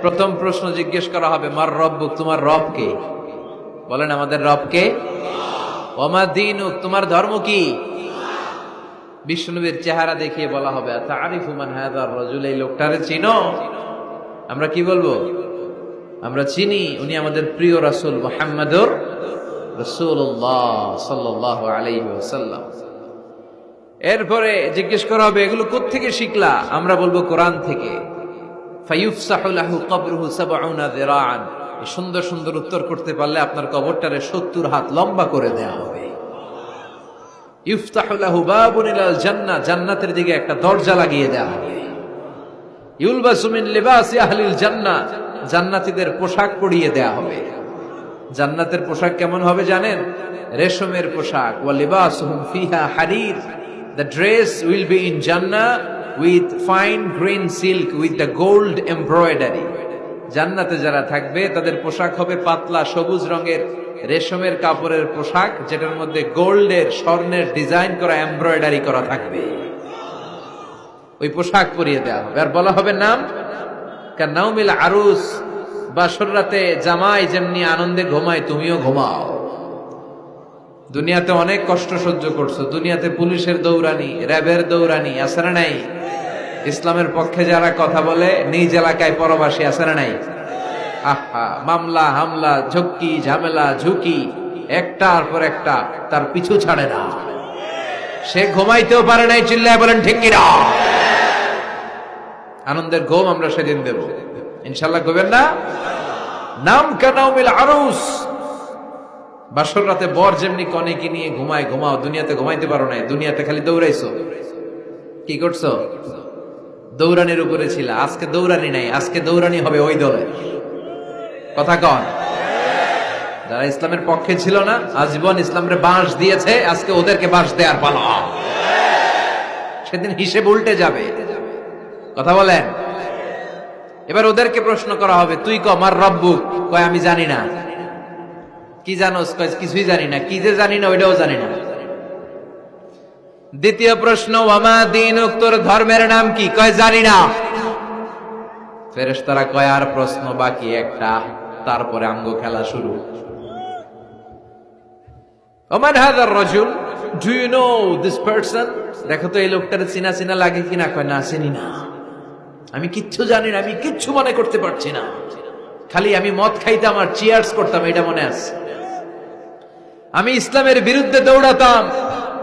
প্রথম প্রশ্ন জিজ্ঞেস করা হবে, মার রব, তোমার রব কে? বলেন, আমাদের রব কে? ওমা দিন, তোমার ধর্ম কি? বিষ্ণুবীর চেহারা দেখিয়ে বলা হবে রজুল? এই লোকটারে চিনো? আমরা কি বলব? আমরা চিনি, উনি আমাদের প্রিয় রাসূল মুহাম্মাদুর রাসূলুল্লাহ সাল্লাল্লাহু আলাইহি ওয়াসাল্লাম। এরপরে জিজ্ঞেস করা হবে, এগুলো কোত্থেকে শিখলা? আমরা বলব, কোরআন থেকে। সুন্দর সুন্দর উত্তর করতে পারলে আপনার কবরটারে 70 হাত লম্বা করে দেয়া হবে। জান্নাতের দিকে একটা দরজা লাগিয়ে দেয়া হবে। ইউলবাসু মিন লিবাসি আহলিল জান্নাতীদের পোশাক পরিয়ে দেয়া হবে। জান্নাতের পোশাক কেমন হবে জানেন? রেশমের পোশাক। ওয়া লিবাসুহুম ফিহা হারির। The dress will be in Jannah. With fine green silk with the gold embroidery জান্নাতে যারা থাকবে, তাদের পোশাক হবে পাতলা সবুজ রঙের রেশমের কাপড়ের পোশাক, যেটার মধ্যে গোল্ডের, স্বর্ণের ডিজাইন করা এমব্রয়ডারি করা থাকবে। ওই পোশাক পরিয়ে দেওয়া হবে। আর বলা হবে নাম? নাউমিল আরুস, বাসর রাতে জামাই যেমনি আনন্দে ঘুমায়, তুমিও ঘুমাও। দুনিয়াতে অনেক কষ্ট সহ্য করছ। দুনিয়াতে পুলিশের দৌড়ানি, র্যাবের দৌড়ানি না নাই। ইসলামের পক্ষে যারা কথা বলে, নিজ এলাকায় পরবাসী আছে না নাই? আহা, মামলা, হামলা, ঝক্কি, ঝামেলা, ঝুঁকি, একটার পর একটা তার পিছু ছাড়ে না। সে ঘুমাইতেও পারে নাই, চিল্লায় বলেন, ঠিক কিনা? আনন্দের ঘুম আমরা সেদিন দেব। ইনশাল্লাহ ঘুমেন না? নাম কানাউমিল আরুস। বাসর রাতে বর যেমনি কনেকে নিয়ে ঘুমায়, ঘুমাও, দুনিয়াতে ঘুমাইতে পারো নাই, দুনিয়াতে খালি দৌড়াইছো। কি করছ? দৌড়ানির উপরে ছিল। আজকে দৌড়ানি নাই, আজকে দৌড়ানি হবে ওই দলের কথা কন। যারা ইসলামের পক্ষে ছিল না, আজীবন ইসলামের বাঁশ দিয়েছে, আজকে ওদেরকে বাঁশ দেওয়ার পালা। সেদিন হিসেব উল্টে যাবে। কথা বলেন। এবার ওদেরকে প্রশ্ন করা হবে, তুই ক আমার রব্বুক কয়, আমি জানি না। কি জানোস? কিছুই জানি না। কি যে জানি না, ওইটাও জানি না। দ্বিতীয় প্রশ্ন, ওয়ামা দিন তোর ধর্মের নাম কি? কয়, জানি না। ফেরেশতারা কয়, আর প্রশ্ন বাকি একটা, তারপরে আঙ্গ খেলা শুরু। ওমান হাদার রাজুল, do you know this person? দেখো তো, এই লোকটার চিনা চিনা লাগে কিনা কয়, না, চিনি না। আমি কিচ্ছু জানি না, আমি কিচ্ছু মনে করতে পারছি না। খালি আমি মদ খাইতাম আর চিয়ার্স করতাম, এটা মনে আছে। আমি ইসলামের বিরুদ্ধে দৌড়াতাম।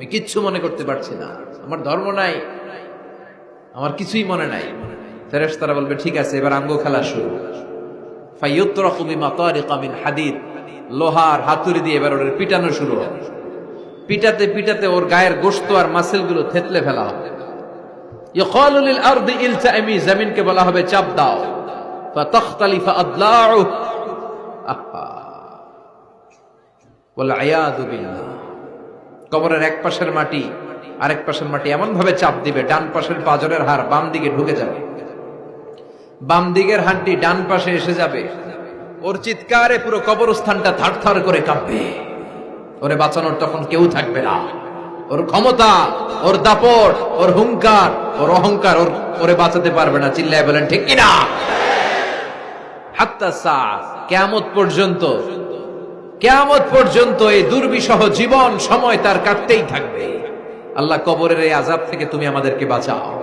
আমি কিচ্ছু মনে করতে পারছি না। আমার ধর্ম নাই। আমার কিছুই মনে নাই। ফেরেস তারা বলবে, ঠিক আছে, এবার আঙ্গ খেলা শুরু। হাদিদ। লোহার হাতুড়ি দিয়ে এবার ওর পিটানো শুরু হবে। পিটাতে পিটাতে ওর গায়ের গোস্ত আর মাসেলগুলো থেতলে ফেলা হবে। জমিনকে বলা হবে, চাপ দাও। কবরের এক পাশের মাটি, আরেক পাশের মাটি এমন ভাবে চাপ দিবে, ডান পাশের পাজরের হার বাম দিকে ঢুকে যাবে। বাম দিকের হানটি ডান পাশে এসে যাবে। ওর চিৎকারে পুরো কবরস্থানটা থার করে কাঁপবে। ওরে বাঁচানোর তখন কেউ থাকবে না। ওর ক্ষমতা, ওর দাপট, ওর হুঙ্কার, ওর অহংকার ওর ওরে বাঁচাতে পারবে না। চিল্লায় বলেন, ঠিক কিনা? হাত্তা কেমত পর্যন্ত কেমত পর্যন্ত এই দুর্বিষহ জীবন সময় তার কাটতেই থাকবে। আল্লাহ কবরের এই আজাব থেকে তুমি আমাদেরকে বাঁচাও।